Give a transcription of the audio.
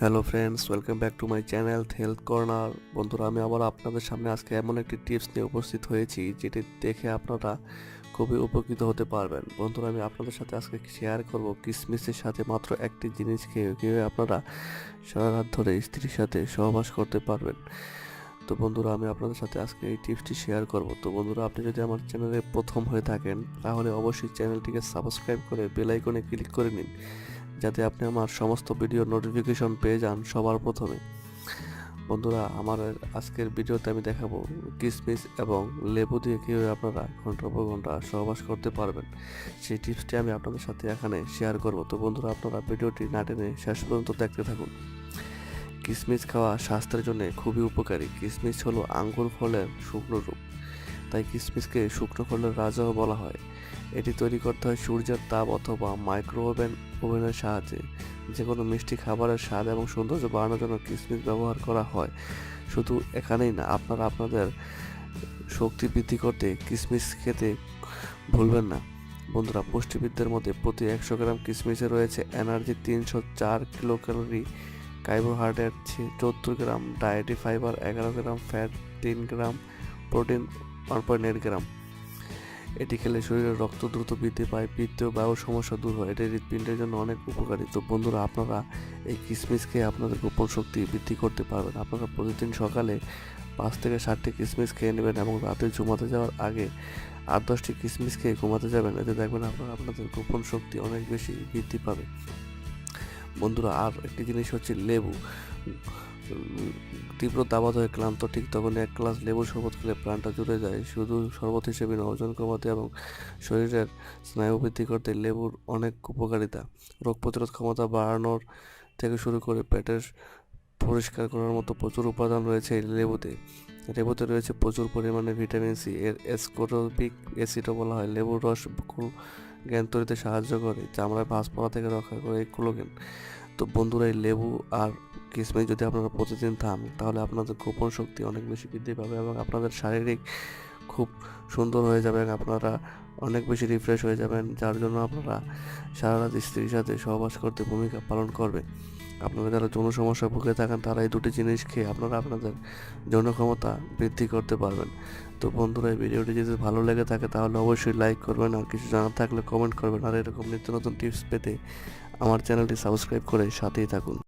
Hello friends welcome back to my channel health corner বন্ধুরা, আমি আবার আপনাদের সামনে আজকে এমন একটি টিপস নিয়ে উপস্থিত হয়েছি, যেটি দেখে আপনারা খুবই উপকৃত হতে পারবেন। বন্ধুরা, আমি আপনাদের সাথে আজকে শেয়ার করব কিসমিসের সাথে মাত্র একটি জিনিস খেয়ে কীভাবে আপনারা সারা রাত ধরে স্ত্রীর সাথে সহবাস করতে পারবেন। তো বন্ধুরা, আমি আপনাদের সাথে আজকে এই টিপসটি শেয়ার করব। তো বন্ধুরা, আপনি যদি আমার চ্যানেলে প্রথম হয়ে থাকেন, তাহলে অবশ্যই চ্যানেলটিকে সাবস্ক্রাইব করে বেল আইকনে ক্লিক করে নিন। যাতে আপনি আমার সমস্ত ভিডিও নোটিফিকেশন পেয়ে যান সবার প্রথমে। বন্ধুরা, আমার আজকের ভিডিওতে আমি দেখাবো কিসমিস এবং লেবু দিয়ে কীভাবে আপনারা ঘণ্টার পর ঘণ্টা সহবাস করতে পারবেন। সেই টিপসটি আমি আপনাদের সাথে এখানে শেয়ার করব। তো বন্ধুরা, আপনারা ভিডিওটি না টেনে শেষ পর্যন্ত দেখতে থাকুন। কিসমিস খাওয়া স্বাস্থ্যের জন্য খুবই উপকারী। কিসমিস হলো আঙ্গুর ফলের শুকনো রূপ। তাই কিসমিসকে শুকনো ফলের রাজাও বলা হয়। এটি তৈরি করতে হয় সূর্যের তাপ অথবা মাইক্রো ওভেন ওভেনের সাহায্যে। যে কোনো মিষ্টি খাবারের স্বাদ এবং সৌন্দর্য বাড়ানোর জন্য কিসমিস ব্যবহার করা হয়। শুধু এখানেই না, আপনারা আপনাদের শক্তি বৃদ্ধি করতে কিসমিস খেতে ভুলবেন না। বন্ধুরা, পুষ্টিবিদদের মধ্যে প্রতি একশো গ্রাম কিসমিসে রয়েছে এনার্জি তিনশো চার কিলো ক্যালোরি কার্বোহাইড্রেট চোদ্দ গ্রাম, ডায়েটি ফাইবার এগারো গ্রাম, ফ্যাট তিন gram, protein one point eight gram. এটি খেলে শরীরের রক্ত দ্রুত বৃদ্ধি পায় পিত্ত ও বায়ুর সমস্যা দূর হয়। এটি হৃৎপিণ্ডের জন্য অনেক উপকারী। তো বন্ধুরা, আপনারা এই কিসমিস খেয়ে আপনাদের গোপন শক্তি বৃদ্ধি করতে পারবেন। আপনারা প্রতিদিন সকালে পাঁচ থেকে ষাটটি কিসমিস খেয়ে নেবেন এবং রাতে ঘুমাতে যাওয়ার আগে আট দশটি কিসমিস খেয়ে ঘুমাতে যাবেন। এতে দেখবেন আপনারা আপনাদের গোপন শক্তি অনেক বেশি বৃদ্ধি পাবে। বন্ধুরা, আর একটি জিনিস হচ্ছে লেবু। তীব্র দাবাত হয়ে ক্লান্ত ঠিক তখন এক গ্লাস লেবু শরবত খেলে প্রাণটা জুড়ে যায়। শুধু শরবত হিসেবে নয়, ওজন কমাতে এবং শরীরের স্নায়ু বৃদ্ধি করতে লেবুর অনেক উপকারিতা। রোগ প্রতিরোধ ক্ষমতা বাড়ানোর থেকে শুরু করে পেটের পরিষ্কার করার মতো প্রচুর উপাদান রয়েছে এই লেবুতে। লেবুতে রয়েছে প্রচুর পরিমাণে ভিটামিন সি এর এসকোরবিক অ্যাসিডও বলা হয়। লেবুর রস জ্ঞান তৈরিতে সাহায্য করে চামড়ায় ভাঁজ পড়া থেকে রক্ষা করে এই ক্লোগেন। তো বন্ধুরা, এই লেবু আর কিসমিস যদি আপনারা প্রতিদিন খান, তাহলে আপনাদের গোপন শক্তি অনেক বেশি বৃদ্ধি পাবে এবং আপনাদের শারীরিক খুব সুন্দর হয়ে যাবে আপনারা অনেক বেশি রিফ্রেশ হয়ে যাবেন, যার জন্য আপনারা সারা রাত স্ত্রীর সাথে সহবাস করতে ভূমিকা পালন করবে আপনারা যারা যৌন সমস্যা ভুগে থাকেন, তারা এই দুটি জিনিস খেয়ে আপনারা আপনাদের যৌন ক্ষমতা বৃদ্ধি করতে পারবেন। তো বন্ধুরা, এই ভিডিওটি যদি ভালো লেগে থাকে, তাহলে অবশ্যই লাইক করবেন, আর কিছু জানার থাকলে কমেন্ট করবেন, আর এরকম নিত্য নতুন টিপস পেতে আমার চ্যানেলটি সাবস্ক্রাইব করে সাথেই থাকুন।